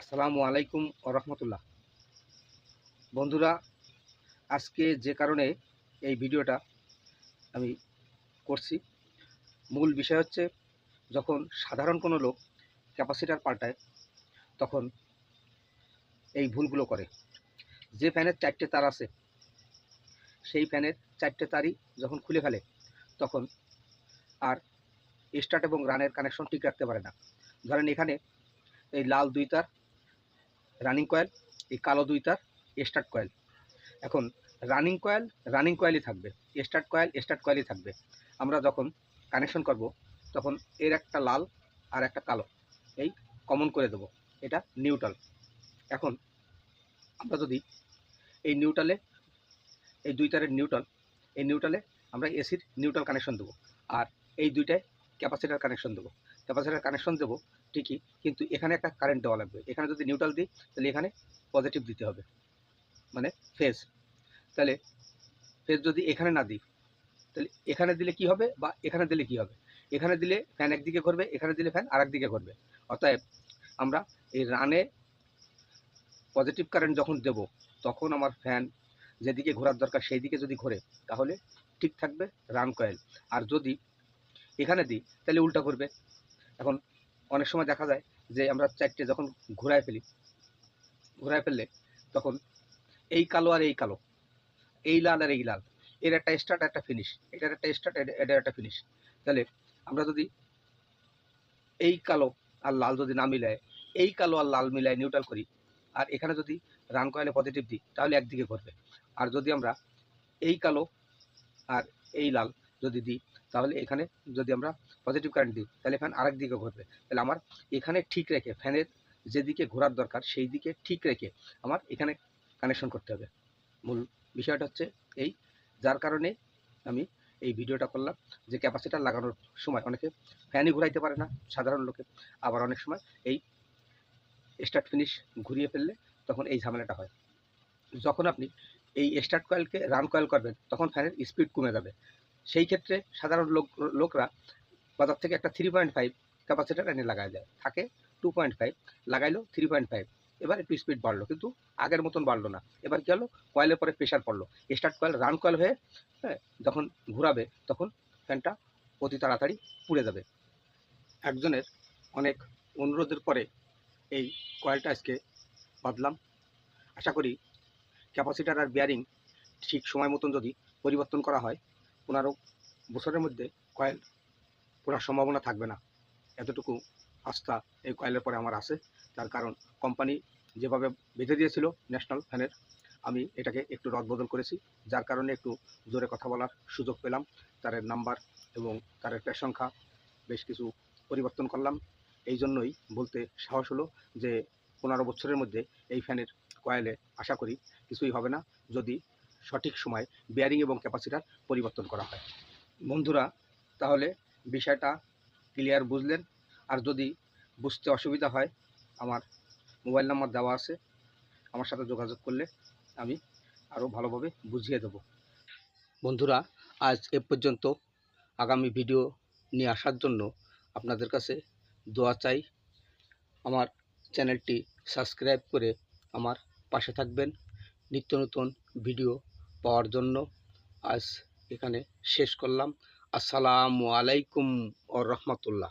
আসসালামু আলাইকুম রহমতুল্লাহ। বন্ধুরা, আজকে যে কারণে এই ভিডিওটা আমি করছি, মূল বিষয় হচ্ছে যখন সাধারণ কোনো লোক ক্যাপাসিটার পাল্টায়, তখন এই ভুলগুলো করে। যে ফ্যানের চারটে তার আছে, সেই ফ্যানের চারটে তারই যখন খুলে ফেলে, তখন আর স্টার্ট এবং রানের কানেকশন ঠিক রাখতে পারে না। ধরেন এখানে এই লাল দুই তার রানিং কয়েল, এই কালো দুই তার স্টার্ট কয়েল। এখন রানিং কয়েল, রানিং কয়েলই থাকবে। স্টার্ট কয়েল, স্টার্ট কয়েলই থাকবে। আমরা যখন কানেকশন করব, তখন এর একটা লাল আর একটা কালো, এই কমন করে দেব। এটা নিউট্রাল। এখন আমরা যদি এই নিউট্রালে, এই দুই তারের নিউট্রাল, এই নিউট্রালে আমরা এসির নিউট্রাল কানেকশন দেবো। আর এই দুইটায় ক্যাপাসিটার কানেকশন দেবো। ক্যাপাসিটার কানেকশন দেবো ঠিকই, কিন্তু এখানে একটা কারেন্ট দেওয়া লাগবে। এখানে যদি নিউট্রাল দিই, তাহলে এখানে পজিটিভ দিতে হবে। মানে ফেজ তাহলে ফেজ যদি এখানে না দিই, তাহলে এখানে দিলে কি হবে বা এখানে দিলে কি হবে? এখানে দিলে ফ্যান একদিকে ঘুরবে, এখানে দিলে ফ্যান আরেক দিকে ঘুরবে। অতএব আমরা এই রানে পজিটিভ কারেন্ট যখন দেব, তখন আমার ফ্যান যেদিকে ঘোরার দরকার সেই দিকে যদি ঘোরে, তাহলে ঠিক থাকবে রান কয়েল আর যদি এখানে দিই, তাহলে উল্টা করবে। এখন অনেক সময় দেখা যায় যে আমরা চারটে যখন ঘোরায় ফেলি, ঘোরায় ফেললে তখন এই কালো আর এই কালো, এই লাল আর এই লাল, এর একটা স্টার্ট একটা ফিনিশ এটার একটা স্টার্ট এটার একটা ফিনিশ তাহলে আমরা যদি এই কালো আর লাল যদি না মিলায়, এই কালো আর লাল মিলায় নিউট্রাল করি, আর এখানে যদি রান কয়েলে পজিটিভ দিই, তাহলে একদিকে ঘুরবে আর যদি আমরা এই কালো আর এই লাল যদি দিই তাহলে এখানে যদি আমরা পজিটিভ কারেন্ট দিই, তাহলে ফ্যান আরেক দিকে ঘুরবে। তাহলে আমার এখানে ঠিক রেখে ফ্যানের যেদিকে ঘোরার দরকার সেই দিকে ঠিক রেখে আমার এখানে কানেকশন করতে হবে। মূল বিষয়টা হচ্ছে এই, যার কারণে আমি এই ভিডিওটা করলাম যে ক্যাপাসিটার লাগানোর সময় অনেকে ফ্যানই ঘুরাইতে পারে না, সাধারণ লোকে। আবার অনেক সময় এই স্টার্ট ফিনিশ ঘুরিয়ে ফেললে তখন এই ঝামেলাটা হয়। যখন আপনি এই স্টার্ট কয়েলকে রান কয়েল করবেন, তখন ফ্যানের স্পিড কমে যাবে। সেই ক্ষেত্রে সাধারণ লোক, লোকরা বাজার থেকে একটা থ্রি পয়েন্ট ফাইভ ক্যাপাসিটার এনে লাগাই দেয়। থাকে টু পয়েন্ট ফাইভ লাগাইলো থ্রি পয়েন্ট ফাইভ এবার একটু স্পিড বাড়লো। কিন্তু আগের মতন বাড়লো না। এবার কী হলো? কয়েলের পরে প্রেশার পড়ল। স্টার্ট কয়েল রান কয়েল হয়ে হ্যাঁ যখন ঘুরাবে, তখন ফ্যানটা অতি তাড়াতাড়ি পুড়ে যাবে। একজনের অনেক অনুরোধের পরে এই কয়েলটা আজকে বাঁধলাম। আশা করি ক্যাপাসিটার আর বিয়ারিং ঠিক সময় মতন যদি পরিবর্তন করা হয় পনেরো বছরের মধ্যে কয়েল পড়ার সম্ভাবনা থাকবে না। এতটুকু আস্থা এই কয়েলের পরে আমার আছে। তার কারণ কোম্পানি যেভাবে বেঁধে দিয়েছিল ন্যাশনাল ফ্যানের, আমি এটাকে একটু রদবদল করেছি। যার কারণে একটু জোরে কথা বলার সুযোগ পেলাম। তারের নাম্বার এবং তারের প্যার সংখ্যা, বেশ কিছু পরিবর্তন করলাম। এই জন্যই বলতে সাহস হলো যে পনেরো বছরের মধ্যে এই ফ্যানের কয়েলে আশা করি কিছুই হবে না। যদি সঠিক সময় বিয়ারিং এবং ক্যাপাসিটার পরিবর্তন করা হয়। বন্ধুরা, তাহলে বিষয়টা ক্লিয়ার বুঝলেন? আর যদি বুঝতে অসুবিধা হয়, আমার মোবাইল নাম্বার দেওয়া আছে, আমার সাথে যোগাযোগ করলে আমি আরও ভালোভাবে বুঝিয়ে দেব। বন্ধুরা, আজ এ পর্যন্ত আগামী ভিডিও নিয়ে আসার জন্য আপনাদের কাছে দোয়া চাই। আমার চ্যানেলটি সাবস্ক্রাইব করে আমার পাশে থাকবেন। নিত্য নতুন ভিডিও পাওয়ার জন্য আজ এখানে শেষ করলাম। আসসালামু আলাইকুম ও রহমতুল্লাহ।